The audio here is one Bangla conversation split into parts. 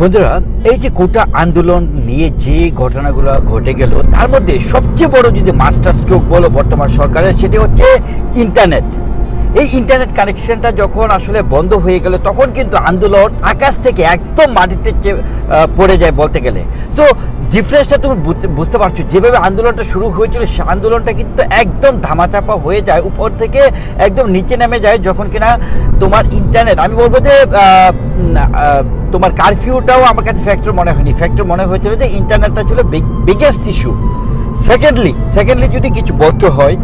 বন্ধুরা, এই যে কোটা আন্দোলন নিয়ে যে ঘটনাগুলো ঘটে গেল, তার মধ্যে সবচেয়ে বড় যদি মাস্টার স্ট্রোক বলো বর্তমান সরকারের, সেটি হচ্ছে ইন্টারনেট এই ইন্টারনেট কানেকশনটা যখন আসলে বন্ধ হয়ে গেল, তখন কিন্তু আন্দোলন আকাশ থেকে একদম মাটিতে পড়ে যায় বলতে গেলে। সো ডিফারেন্সটা তুমি বুঝতে- পারছ, যেভাবে আন্দোলনটা শুরু হয়েছিল, সে আন্দোলনটা কিন্তু একদম ধামাচাপা হয়ে যায়, উপর থেকে একদম নিচে নেমে যায়, যখন কিনা তোমার ইন্টারনেট আমি বলব যে তোমার কারফিউটাও আমার কাছে ফ্যাক্টর মনে হয়নি। ফ্যাক্টর মনে হয়েছিল যে ইন্টারনেটটা ছিল বিগেস্ট ইস্যু সেকেন্ডলি সেকেন্ডলি যদি কিছু বলতে হয়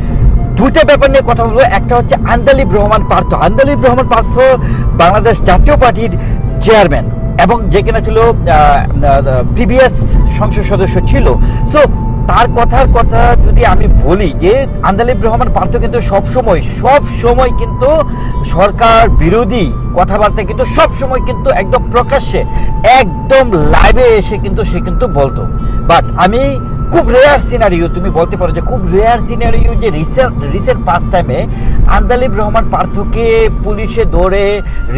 দুইটা ব্যাপার নিয়ে কথা বলব। একটা হচ্ছে আন্দালিব রহমান পার্থ। আন্দালিব রহমান পার্থ বাংলাদেশ জাতীয় পার্টির চেয়ারম্যান এবং যে কিনা ছিল প্রিভিয়াস সংসদ সদস্য ছিল। সো তার কথার কথা যদি আমি বলি যে, আন্দালিব রহমান পার্থ কিন্তু সব সময় সব সময় কিন্তু সরকার বিরোধী কথাবার্তা কিন্তু সব সময় কিন্তু একদম প্রকাশ্যে, একদম লাইভে এসে কিন্তু সে কিন্তু বলতো। বাট আমি খুব রেয়ার সিনারিও তুমি বলতে পারো যে খুব রেয়ার সিনারিও যে রিসেন্ট রিসেন্ট পাস টাইমে আন্দালিব রহমান পার্থকে পুলিশে ধরে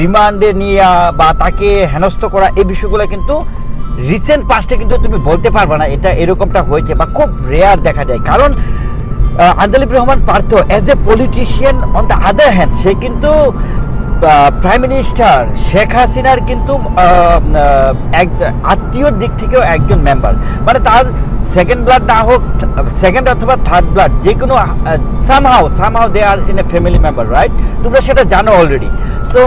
রিমান্ডে নিয়ে বা তাকে হেনস্থ করা, এই বিষয়গুলো কিন্তু রিসেন্ট পাস্টে কিন্তু তুমি বলতে পারবে না এটা এরকমটা হয়েছে বা খুব রেয়ার দেখা যায়। কারণ Andalib Rahman Partho as a politician on the other hand সে কিন্তু প্রাইম মিনিস্টার শেখ হাসিনার কিন্তু এক, আত্মীয়র দিক থেকেও একজন মেম্বার মানে তার সেকেন্ড ব্লাড না হোক সেকেন্ড অথবা থার্ড ব্লাড যে কোনো somehow somehow they are in a family member right তোমরা সেটা জানো অলরেডি সো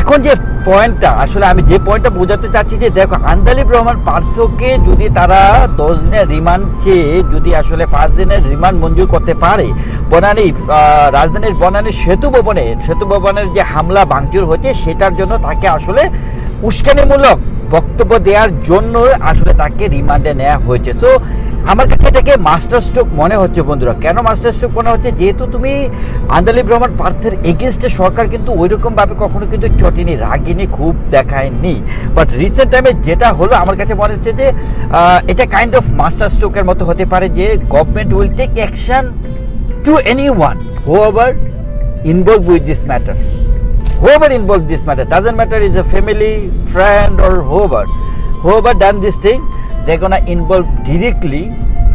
এখন যে পয়েন্টটা আসলে আমি যে পয়েন্টটা বোঝাতে চাচ্ছি যে, দেখো, আন্দালিব রহমান পার্থকে যদি তারা দশ দিনের রিমান্ড চেয়ে যদি আসলে পাঁচ দিনের রিমান্ড মঞ্জুর করতে পারে, বনানী রাজধানীর বনানীর সেতু ভবনে, সেতু ভবনের যে হামলা ভাঙচুর হয়েছে সেটার জন্য তাকে আসলে উস্কানিমূলক বক্তব্য দেওয়ার জন্য আসলে তাকে রিমান্ডে নেওয়া হয়েছে। সো আমার কাছে এটাকে মাস্টার স্ট্রোক মনে হচ্ছে বন্ধুরা। কেন মাস্টার স্ট্রোক মনে হচ্ছে? যেহেতু তুমি আন্দালিব রহমান পার্থের এগেনস্টে সরকার কিন্তু ওই রকমভাবে কখনো কিন্তু চটিনি, রাগিনি, খুব দেখায়নি। বাট রিসেন্ট টাইমে যেটা হলো, আমার কাছে মনে হচ্ছে যে এটা কাইন্ড অফ মাস্টার স্ট্রোকের মতো হতে পারে যে government will take action to any one who involve with this matter whoever involved this matter doesn't matter is a family friend or whoever whoever done this thing they're gonna involve directly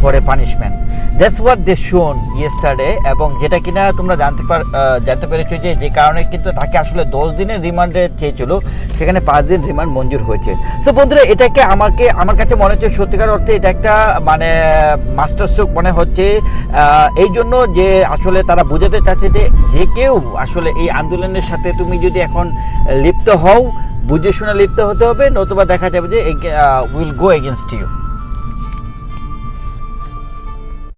for a punishment that's what they shown yesterday এবং যেটা কিনা তোমরা জানতে পার জানতে পেরেছ যে যে কারণে কিন্তু তাকে আসলে দশ দিনের রিমান্ডে চেয়েছিল সেখানে পাঁচ দিন রিমান্ড মঞ্জুর হয়েছে। সো বন্ধুরা, এটাকে আমাকে, আমার কাছে মনে হচ্ছে সত্যিকার অর্থে এটা একটা মানে মাস্টার স্ট্রোক মনে হচ্ছে। এই জন্য যে আসলে তারা বোঝাতে চাচ্ছে যে যে কেউ আসলে এই আন্দোলনের সাথে তুমি যদি এখন লিপ্ত হও, বুঝে শুনে লিপ্ত হতে হবে, নতুবা দেখা যাবে যে উইল গো এগেনস্ট ইউ